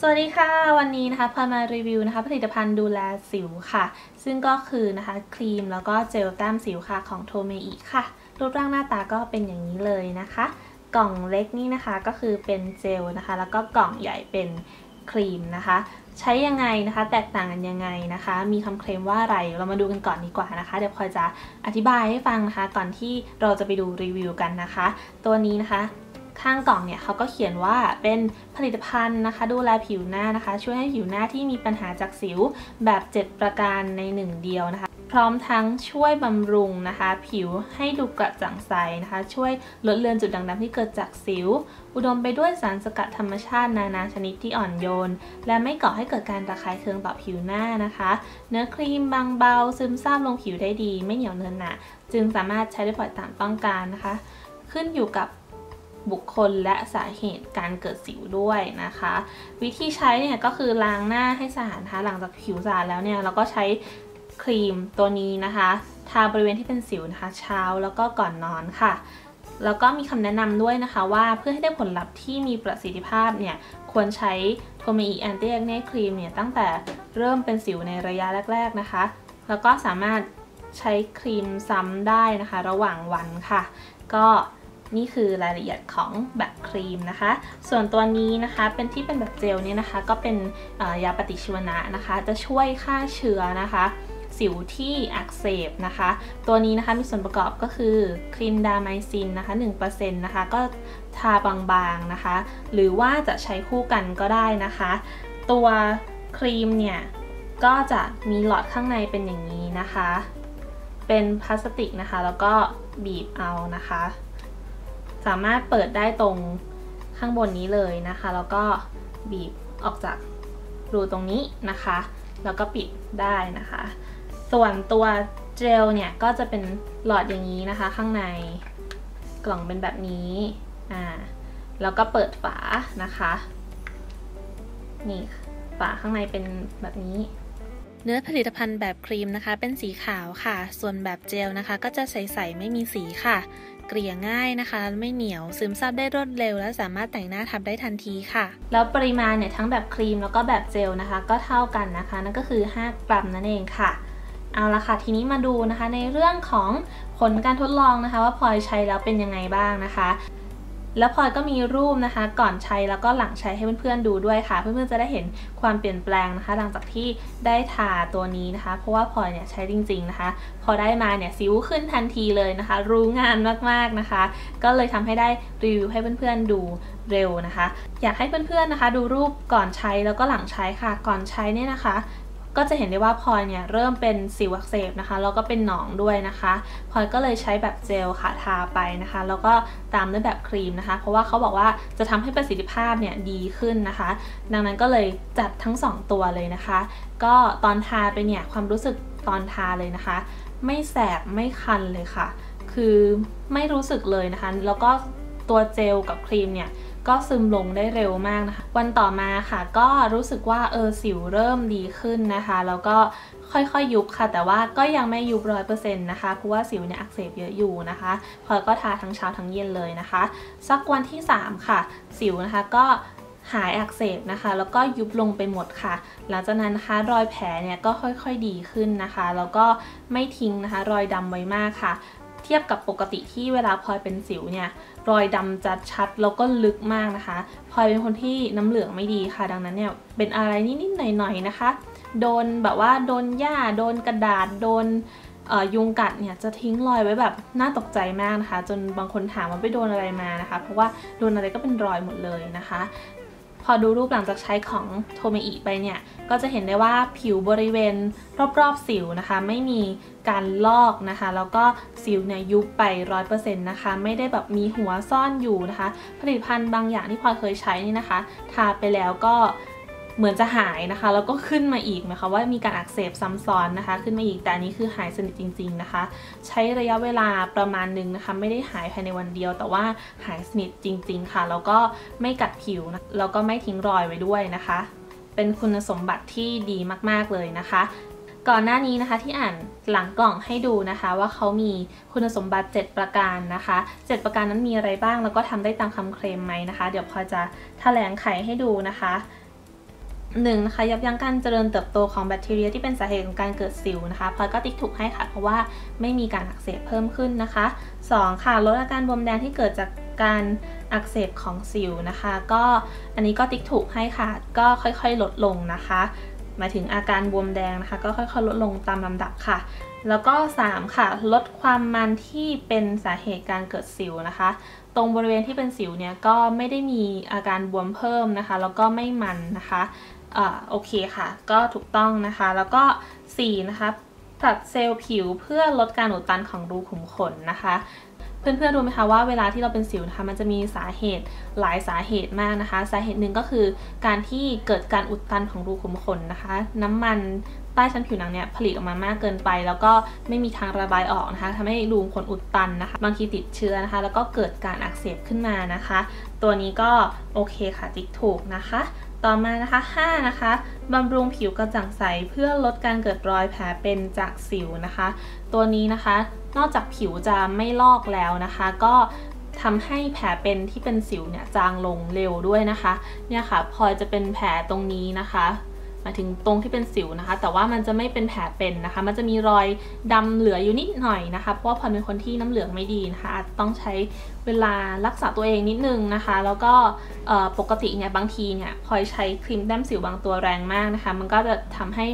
สวัสดีค่ะวันนี้นะคะพามารีวิวนะคะผลิตภัณฑ์ดูแลสิวค่ะ ซึ่งก็คือนะคะครีมแล้วก็เจลแต้มสิวค่ะของโทเมอิค่ะ รูปร่างหน้าตาก็เป็นอย่างนี้เลยนะคะ กล่องเล็กนี่นะคะก็คือเป็นเจลนะคะ แล้วก็กล่องใหญ่เป็นครีมนะคะ ใช้ยังไงนะคะ แตกต่างกันยังไงนะคะ มีคำเคลมว่าอะไรเรามาดูกันก่อนดีกว่านะคะ เดี๋ยวพลอยจะอธิบายให้ฟังนะคะ ก่อนที่เราจะไปดูรีวิวกันนะคะ ตัวนี้นะคะ ข้างกล่องเนี่ยเขาก็เขียนว่าเป็นผลิตภัณฑ์นะคะ ดูแลผิวหน้านะคะ ช่วยให้ผิวหน้าที่มีปัญหาจากสิวแบบ 7 ประการใน1เดียวนะคะ พร้อมทั้งช่วยบำรุงนะคะ ผิวให้ดูกระจ่างใสนะคะ ช่วยลดเลือนจุดด่างดำที่เกิดจากสิว อุดมไปด้วยสารสกัดธรรมชาตินานาชนิดที่อ่อนโยน และไม่ก่อให้เกิดการระคายเคืองต่อผิวหน้านะคะ เนื้อครีมบางเบา ซึมซาบลงผิวได้ดี ไม่เหนียวเนินหนะจึงสามารถใช้ได้ผลตามต้องการนะคะ ขึ้นอยู่กับ บุคคลและสาเหตุการเกิดสิวด้วยนะคะ วิธีใช้เนี่ยก็คือล้างหน้าให้สะอาดนะคะหลังจากผิวสะอาดแล้วเนี่ยเราก็ใช้ครีมตัวนี้นะคะ ทาบริเวณที่เป็นสิวนะคะ เช้าแล้วก็ก่อนนอนค่ะแล้วก็มีคำแนะนำด้วยนะคะว่าเพื่อให้ได้ผลลัพธ์ที่มีประสิทธิภาพเนี่ยควรใช้โทเมอีแอนตี้แอคเน่ครีมเนี่ยตั้งแต่เริ่มเป็นสิวในระยะแรก ๆนะคะ แล้วก็สามารถใช้ครีมซ้ำได้นะคะ ระหว่างวันค่ะ ก็ นี่คือรายละเอียดของแบบครีมนะคะ ส่วนตัวนี้นะคะเป็นที่เป็นแบบเจลเนี่ยนะคะ ก็เป็นยาปฏิชีวนะนะคะ จะช่วยฆ่าเชื้อนะคะสิวที่อักเสบนะคะ ตัวนี้นะคะมีส่วนประกอบก็คือครีมดาไมซินนะคะ1%นะคะก็ทาบางๆนะคะ หรือว่าจะใช้คู่กันก็ได้นะคะ ตัวครีมเนี่ย ก็จะมีหลอดข้างในเป็นอย่างนี้นะคะ เป็นพลาสติกนะคะ แล้วก็บีบเอานะคะ สามารถเปิดได้ตรงข้างบนนี้เลยนะคะ แล้วก็บีบออกจากรูตรงนี้นะคะ แล้วก็ปิดได้นะคะ ส่วนตัวเจลเนี่ยก็จะเป็นหลอดอย่างนี้นะคะ ข้างในกล่องเป็นแบบนี้อ่าแล้วก็เปิดฝานะคะ นี่ฝาข้างในเป็นแบบนี้ เนื้อผลิตภัณฑ์แบบครีมนะคะ เป็นสีขาวค่ะ ส่วนแบบเจลนะคะ ก็จะใสๆไม่มีสีค่ะ เกลี่ยง่ายนะคะ ไม่เหนียวซึมซับได้รวดเร็ว และสามารถแต่งหน้าทับได้ทันทีค่ะ แล้วปริมาณเนี่ยทั้งแบบครีมแล้วก็แบบเจลนะคะ ก็เท่ากันนะคะ นั่นก็คือ 5 กรัมนั่นเองค่ะ เอาละค่ะ ทีนี้มาดูนะคะในเรื่องของผลการทดลองนะคะ ว่าพลอยใช้แล้วเป็นยังไงบ้างนะคะ แล้วพลอยก็มีรูปนะคะ ก่อนใช้แล้วก็หลังใช้ให้เพื่อนๆดูด้วยค่ะ เพื่อนๆจะได้เห็นความเปลี่ยนแปลงนะคะ หลังจากที่ได้ทาตัวนี้นะคะ เพราะว่าพลอยเนี่ยใช้จริง ๆนะคะ พอได้มาเนี่ยสิวขึ้นทันทีเลยนะคะ รู้งานมากๆนะคะ ก็เลยทำให้ได้รีวิวให้เพื่อนๆดูเร็วนะคะ อยากให้เพื่อนๆนะคะ ดูรูปก่อนใช้แล้วก็หลังใช้ค่ะ ก่อนใช้เนี่ยนะคะ ก็จะเห็นได้ว่าพลอยเนี่ยเริ่มเป็นสิวอักเสบนะคะแล้วก็เป็นหนองด้วยนะคะพลอยก็เลยใช้แบบเจลค่ะทาไปนะคะ แล้วก็ตามด้วยแบบครีมนะคะ เพราะว่าเขาบอกว่าจะทำให้ประสิทธิภาพเนี่ยดีขึ้นนะคะ ดังนั้นก็เลยจัดทั้ง 2 ตัวเลยนะคะ ก็ตอนทาไปเนี่ยความรู้สึกตอนทาเลยนะคะ ไม่แสบไม่คันเลยค่ะ คือไม่รู้สึกเลยนะคะ แล้วก็ตัวเจลกับครีมเนี่ย ก็ซึมลงได้เร็วมากนะคะ วันต่อมาค่ะก็รู้สึกว่าเออสิวเริ่มดีขึ้นนะคะ แล้วก็ค่อยๆยุบค่ะ แต่ว่าก็ยังไม่ยุบร้อยเปอร์เซ็นต์นะคะเพราะว่าสิวเนี่ยอักเสบเยอะอยู่นะคะพลอยก็ทาทั้งเช้าทั้งเย็นเลยนะคะ สักวันที่ 3 ค่ะ สิวนะคะก็หายอักเสบนะคะ แล้วก็ยุบลงไปหมดค่ะ หลังจากนั้นนะคะรอยแผลเนี่ยก็ค่อยๆดีขึ้นนะคะ แล้วก็ไม่ทิ้งนะคะ รอยดำไว้มากค่ะ เทียบกับปกติที่เวลาพลอยเป็นสิวเนี่ยรอยดำจัดชัดแล้วก็ลึกมากนะคะพลอยเป็นคนที่น้ำเหลืองไม่ดีค่ะ ดังนั้นเนี่ยเป็นอะไรนิดๆหน่อยๆนะคะ โดนแบบว่าโดนหญ้าโดนกระดาษโดนยุงกัดเนี่ยจะทิ้งรอยไว้แบบน่าตกใจมากนะคะ จนบางคนถามว่าไปโดนอะไรมานะคะ เพราะว่าโดนอะไรก็เป็นรอยหมดเลยนะคะ อดูรูปหลังจากใช้ของโทเมอิไปเนี่ย ก็จะเห็นได้ว่าผิวบริเวณรอบๆสิวนะคะ ไม่มีการลอกนะคะ แล้วก็สิวเนี่ยยุบไปร้อยเปอร์เซ็นต์นะคะ ไม่ได้แบบมีหัวซ่อนอยู่นะคะ ผลิตภัณฑ์บางอย่างที่พลอยเคยใช้นี่นะคะ ทาไปแล้วก็ เหมือนจะหายนะคะ แล้วก็ขึ้นมาอีกนะคะว่ามีการอักเสบซ้ำซ้อนนะคะ ขึ้นมาอีกแต่นี้คือหายสนิทจริง ๆนะคะ ใช้ระยะเวลาประมาณหนึ่งนะคะ ไม่ได้หายภายในวันเดียว แต่ว่าหายสนิทจริง ๆ ค่ะ แล้วก็ไม่กัดผิวนะแล้วก็ไม่ทิ้งรอยไว้ด้วยนะคะ เป็นคุณสมบัติที่ดีมากๆเลยนะคะก่อนหน้านี้นะคะที่อ่านหลังกล่องให้ดูนะคะว่าเขามีคุณสมบัติ 7 ประการนะคะ 7 ประการนั้นมีอะไรบ้างแล้วก็ทำได้ตามคำเคลมไหมนะคะ เดี๋ยวพอจะแถลงไขให้ดูนะคะ หนึ่งนะคะยับยั้งการเจริญเติบโตของแบคทีเรียที่เป็นสาเหตุของการเกิดสิวนะคะพลอยก็ติ๊กถูกให้ค่ะ เพราะว่าไม่มีการอักเสบเพิ่มขึ้นนะคะ 2. ค่ะลดอาการบวมแดงที่เกิดจากการอักเสบของสิวนะคะ ก็อันนี้ก็ติ๊กถูกให้ค่ะ ก็ค่อยๆ ลดลงนะคะหมายถึงอาการบวมแดงนะคะ ก็ค่อยๆ ลดลงตามลำดับค่ะ แล้วก็ 3 ค่ะ ลดความมันที่เป็นสาเหตุการเกิดสิวนะคะ ตรงบริเวณที่เป็นสิวเนี่ยก็ไม่ได้มีอาการบวมเพิ่มนะคะ แล้วก็ไม่มันนะคะ อ่าโอเคค่ะ ก็ถูกต้องนะคะ แล้วก็ 4 นะคะผลัดเซลล์ผิวเพื่อลดการอุดตันของรูขุมขนนะคะ เพื่อนๆรู้ไหมคะว่าเวลาที่เราเป็นสิวนะคะมันจะมีสาเหตุหลายสาเหตุมากนะคะ สาเหตุหนึ่งก็คือการที่เกิดการอุดตันของรูขุมขนนะคะ น้ำมันใต้ชั้นผิวหนังเนี่ยผลิตออกมามากเกินไป แล้วก็ไม่มีทางระบายออกนะคะทำให้รูขุมขนอุดตันนะคะ บางทีติดเชื้อนะคะ แล้วก็เกิดการอักเสบขึ้นมานะคะ ตัวนี้ก็โอเคค่ะติ๊กถูกนะคะ ต่อมานะคะ 5 นะคะบำรุงผิวกระจ่างใสเพื่อลดการเกิดรอยแผลเป็นจากสิวนะคะ ตัวนี้นะคะ นอกจากผิวจะไม่ลอกแล้วนะคะ ก็ทำให้แผลเป็นที่เป็นสิวเนี่ยจางลงเร็วด้วยนะคะ เนี่ยค่ะพลอยจะเป็นแผลตรงนี้นะคะ มาถึงตรงที่เป็นสิวนะคะ แต่ว่ามันจะไม่เป็นแผลเป็นนะคะ มันจะมีรอยดำเหลืออยู่นิดหน่อยนะคะ เพราะว่าพอยเป็นคนที่น้ำเหลืองไม่ดีนะคะอาจต้องใช้เวลารักษาตัวเองนิดนึงนะคะ แล้วก็ปกติเนี่ยบางทีเนี่ยพลอยใช้ครีมแต้มสิวบางตัวแรงมากนะคะ มันก็จะทำให้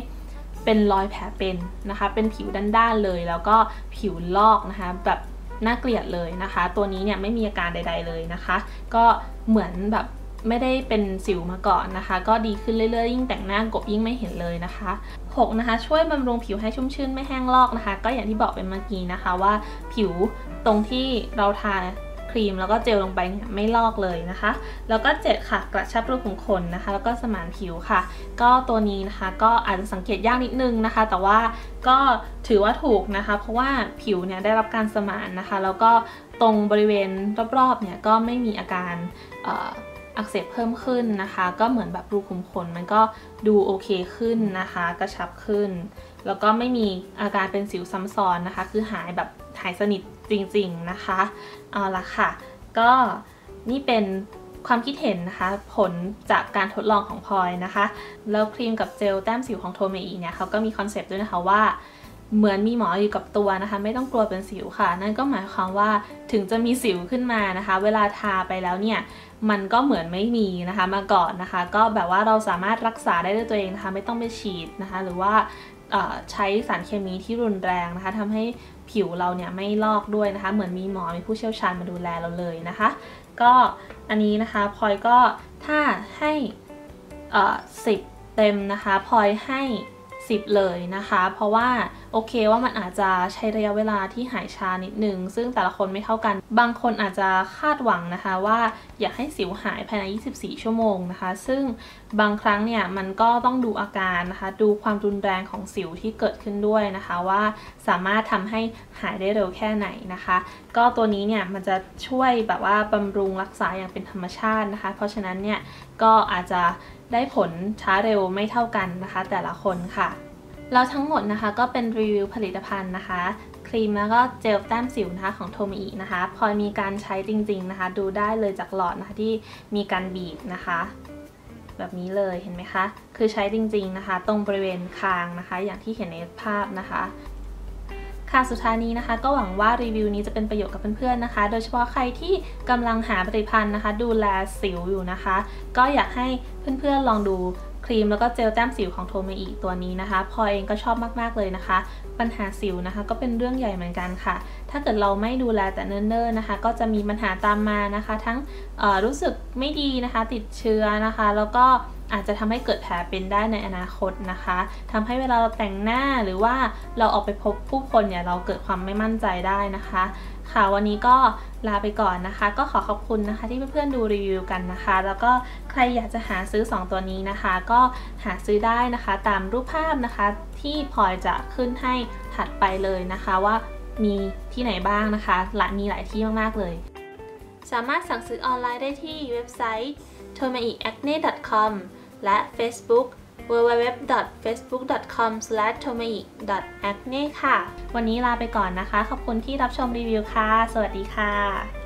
เป็นรอยแผลเป็นนะคะ เป็นผิวด้านๆเลย แล้วก็ผิวลอกนะคะ แบบน่าเกลียดเลยนะคะ ตัวนี้เนี่ยไม่มีอาการใด ๆเลยนะคะ ก็เหมือนแบบ ไม่ได้เป็นสิวมาก่อนนะคะ ก็ดีขึ้นเรื่อยๆ ยิ่งแต่งหน้ากบยิ่งไม่เห็นเลยนะคะ6นะคะช่วยบำรุงผิวให้ชุ่มชื้นไม่แห้งลอกนะคะ ก็อย่างที่บอกไปเมื่อกี้นะคะว่าผิวตรงที่เราทาครีมแล้วก็เจลลงไปเนี่ยไม่ลอกเลยนะคะ แล้วก็ 7 ค่ะ กระชับรูขุมขนนะคะ แล้วก็สมานผิวค่ะ ก็ตัวนี้นะคะก็อาจจะสังเกตยากนิดนึงนะคะ แต่ว่าก็ถือว่าถูกนะคะ เพราะว่าผิวเนี่ยได้รับการสมานนะคะ แล้วก็ตรงบริเวณรอบๆเนี่ยก็ไม่มีอาการ อักเสบเพิ่มขึ้นนะคะ ก็เหมือนแบบรูขุมขนมันก็ดูโอเคขึ้นนะคะ กระชับขึ้น แล้วก็ไม่มีอาการเป็นสิวซ้ำซ้อนนะคะ คือหายแบบหายสนิทจริงๆนะคะเอาละค่ะ ก็นี่เป็นความคิดเห็นนะคะ ผลจากการทดลองของพลอยนะคะ แล้วครีมกับเจลแต้มสิวของโทเมอีเนี่ยเขาก็มีคอนเซปต์ด้วยนะคะว่า เหมือนมีหมออยู่กับตัวนะคะ ไม่ต้องกลัวเป็นสิวค่ะ นั่นก็หมายความว่าถึงจะมีสิวขึ้นมานะคะ เวลาทาไปแล้วเนี่ยมันก็เหมือนไม่มีนะคะมาก่อนนะคะ ก็แบบว่าเราสามารถรักษาได้ด้วยตัวเองนะคะ ไม่ต้องไปฉีดนะคะ หรือว่าใช้สารเคมีที่รุนแรงนะคะทำให้ผิวเราเนี่ยไม่ลอกด้วยนะคะ เหมือนมีหมอมีผู้เชี่ยวชาญมาดูแลเราเลยนะคะ ก็อันนี้นะคะพลอยก็ถ้าให้สิบเต็มนะคะพลอยให้ 10 เลยนะคะ เพราะว่า โอเคว่ามันอาจจะใช้ระยะเวลาที่หายชานิดนึง ซึ่งแต่ละคนไม่เท่ากัน บางคนอาจจะคาดหวังนะคะว่าอยากให้สิวหายภายใน 24 ชั่วโมงนะคะ ซึ่งบางครั้งเนี่ยมันก็ต้องดูอาการนะคะ ดูความรุนแรงของสิวที่เกิดขึ้นด้วยนะคะว่าสามารถทำให้หายได้เร็วแค่ไหนนะคะ ก็ตัวนี้เนี่ยมันจะช่วยแบบว่าบำรุงรักษาอย่างเป็นธรรมชาตินะคะ เพราะฉะนั้นเนี่ยก็อาจจะได้ผลช้าเร็วไม่เท่ากันนะคะ แต่ละคนค่ะ แล้วทั้งหมดนะคะก็เป็นรีวิวผลิตภัณฑ์นะคะ ครีมแล้วก็เจลแต้มสิวนะคะของโทมินะคะ พอมีการใช้จริงๆนะคะ ดูได้เลยจากหลอดนะคะที่มีการบีบนะคะ แบบนี้เลยเห็นไหมคะ คือใช้จริงๆนะคะ ตรงบริเวณคางนะคะ อย่างที่เห็นในภาพนะคะค่ะสุดท้ายนี้นะคะก็หวังว่ารีวิวนี้จะเป็นประโยชน์กับเพื่อนๆนะคะ โดยเฉพาะใครที่กำลังหาผลิตภัณฑ์นะคะ ดูแลสิวอยู่นะคะ ก็อยากให้เพื่อนๆลองดู ครีมแล้วก็เจลแต้มสิวของโทเมอีตัวนี้นะคะพอเองก็ชอบมากๆเลยนะคะปัญหาสิวนะคะ ก็เป็นเรื่องใหญ่เหมือนกันค่ะ ถ้าเกิดเราไม่ดูแลแต่เนิ่นๆนะคะ ก็จะมีปัญหาตามมานะคะ ทั้งรู้สึกไม่ดีนะคะ ติดเชื้อนะคะ แล้วก็อาจจะทำให้เกิดแผลเป็นได้ในอนาคตนะคะทำให้เวลาเราแต่งหน้าหรือว่าเราออกไปพบผู้คนเนี่ยเราเกิดความไม่มั่นใจได้นะคะ ค่ะวันนี้ก็ลาไปก่อนนะคะ ก็ขอขอบคุณนะคะที่เพื่อนๆดูรีวิวกันนะคะ แล้วก็ใครอยากจะหาซื้อ 2 ตัวนี้นะคะ ก็หาซื้อได้นะคะตามรูปภาพนะคะ ที่พลอยจะขึ้นให้ถัดไปเลยนะคะว่ามีที่ไหนบ้างนะคะหลายมีหลายที่มากๆเลย สามารถสั่งซื้อออนไลน์ได้ที่เว็บไซต์ t o m a i a c n e c o m และ Facebook www.facebook.com/tomaic.acne ค่ะ วันนี้ลาไปก่อนนะคะ ขอบคุณที่รับชมรีวิวค่ะ สวัสดีค่ะ